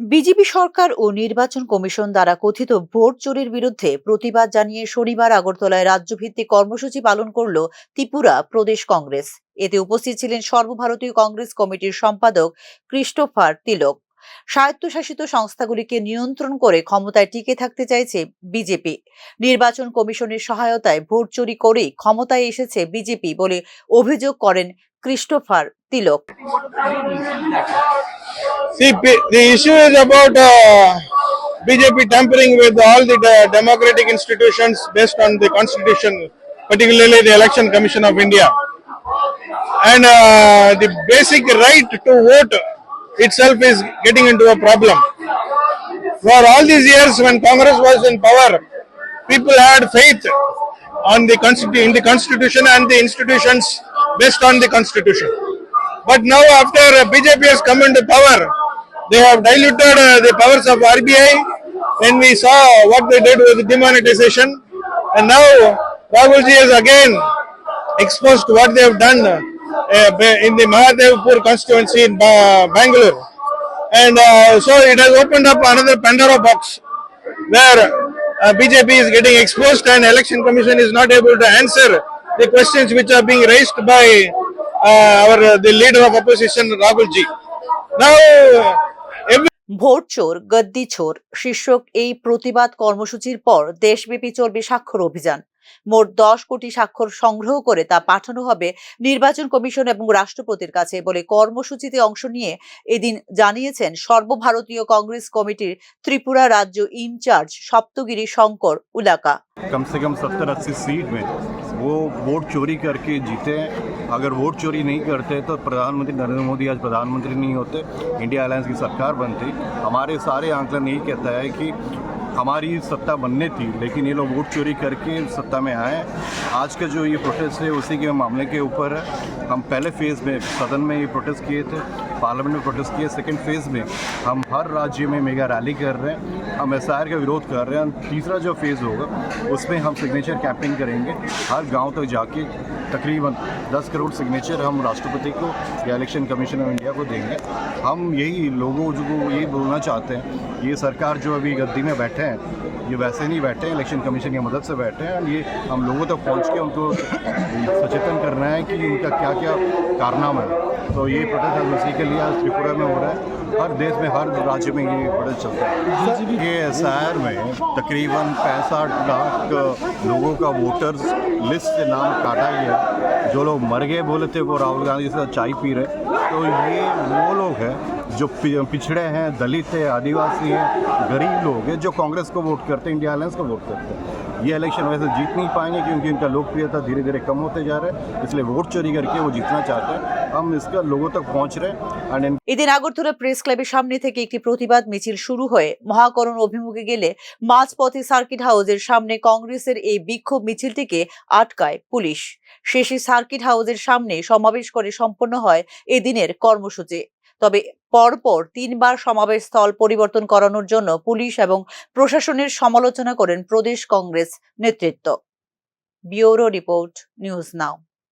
BJP সরকার ও নির্বাচন commission দ্বারা কথিত ভোট চুরির বিরুদ্ধে প্রতিবাদ জানিয়ে শনিবার আগরতলায় রাজ্যভিত্তিক কর্মসূচি পালন করল ত্রিপুরা প্রদেশ কংগ্রেস। এতে উপস্থিত ছিলেন সর্বভারতীয় কংগ্রেস কমিটির সম্পাদক ক্রিস্টোফার তিলক। স্বায়ত্তশাসিত সংস্থাগুলিকে নিয়ন্ত্রণ করে ক্ষমতায় টিকে থাকতে চাইছে বিজেপি নির্বাচন কমিশনের সহায়তায় ভোট চুরি করেই ক্ষমতায় এসেছে বিজেপি বলে অভিযোগ করেন Christopher Tilak See, the issue is about uh, BJP tampering with all the de- democratic institutions based on the constitution, particularly the Election Commission of India. And uh, the basic right to vote itself is getting into a problem. For all these years, when Congress was in power, people had faith on the in the constitution and the institutions based on the constitution. But now, after BJP has come into power, they have diluted uh, the powers of RBI. Then we saw what they did with demonetization, and now Rahulji has again exposed to what they have done in the Mahadevpur constituency in Ba- Bangalore. And uh, so it has opened up another Pandora box where uh, BJP is getting exposed and election commission is not able to answer the questions which are being raised by uh, our uh, the leader of opposition Rahul ji. Now vote চোর গদ্দি চোর শীর্ষক এই প্রতিবাদ কর্মসূচির পর দেশব্যাপী চলবে স্বাক্ষর অভিযান মোট দশ কোটি স্বাক্ষর সংগ্রহ করে তা পাঠানো হবে নির্বাচন কমিশন এবং রাষ্ট্রপতির কাছে বলে কর্মসূচিতে অংশ নিয়ে এদিন জানিয়েছেন সর্বভারতীয় কংগ্রেস কমিটির ত্রিপুরা রাজ্য ইনচার্জ সপ্তগিরি শঙ্কর উলাকা कम से कम सत्तर अस्सी सीट में वो वोट चोरी करके जीते हैं अगर वोट चोरी नहीं करते तो प्रधानमंत्री नरेंद्र मोदी आज प्रधानमंत्री नहीं होते, इंडिया अलायंस की सरकार बनती। हमारे सारे आंकलन यही कहता है कि हमारी सत्ता बनने थी, लेकिन ये लोग वोट चोरी करके सत्ता में आए। आज का जो ये प्रोटेस्ट है, उसी के मामले के ऊपर है हम पहले फ़ेज़ में, सदन में ये प्रोटेस्ट किए थे पार्लियामेंट में प्रोटेस्ट किए। सेकेंड फ़ेज़ में हम हर राज्य में मेगा रैली कर रहे हैं, हम एसआईआर का विरोध कर रहे हैं। तीसरा जो फ़ेज़ होगा, उसमें हम सिग्नेचर कैंपेन करेंगे। हर गाँव तक तो जाके तकरीबन 10 करोड़ सिग्नेचर हम राष्ट्रपति को या इलेक्शन कमीशन ऑफ़ इंडिया को देंगे। हम यही लोगों जो यही बोलना चाहते हैं, ये सरकार जो अभी गद्दी में बैठे हैं, ये वैसे नहीं बैठे हैं, इलेक्शन कमीशन की मदद से बैठे हैं, ये हम लोगों तक पहुँच के उनको सचेतन करना है कि उनका क्या क्या कारनामा है। तो ये प्रोटेस्ट उसी के लिए आज त्रिपुरा में हो रहा है। हर देश में, हर राज्य में ये प्रोटेस्ट चलता है। ये शहर में तकरीबन पैंसठ लाख लोगों का वोटर्स लिस्ट से नाम काटा गया जो लोग मर गए बोले थे वो राहुल गांधी से चाय पी रहे तो ये वो लोग हैं जो पि- पिछड़े हैं दलित है आदिवासी हैं गरीब लोग हैं जो कांग्रेस को वोट करते हैं इंडिया अलायंस को वोट करते हैं ये इलेक्शन वैसे जीत नहीं पाएंगे क्योंकि इनका लोकप्रियता धीरे धीरे कम होते जा रहा है इसलिए वोट चोरी करके वो जीतना चाहते हैं हम इसका लोगों तक पहुंच रहे हैं एंड इन এদিন আগরতলা প্রেস ক্লাবের সামনে থেকে একটি প্রতিবাদ মিছিল শুরু হয়ে মহাকরণ অভিমুখে গেলে মাঝপথে সার্কিট হাউসের সামনে কংগ্রেসের এই বিক্ষোভ মিছিলটিকে আটকায় পুলিশ শেষে সার্কিট হাউসের সামনে সমাবেশ করে সম্পন্ন হয় এদিনের কর্মসূচি তবে পরপর তিনবার সমাবেশ স্থল পরিবর্তন করানোর জন্য পুলিশ এবং প্রশাসনের সমালোচনা করেন প্রদেশ কংগ্রেস নেতৃত্ব। Bureau report, news now.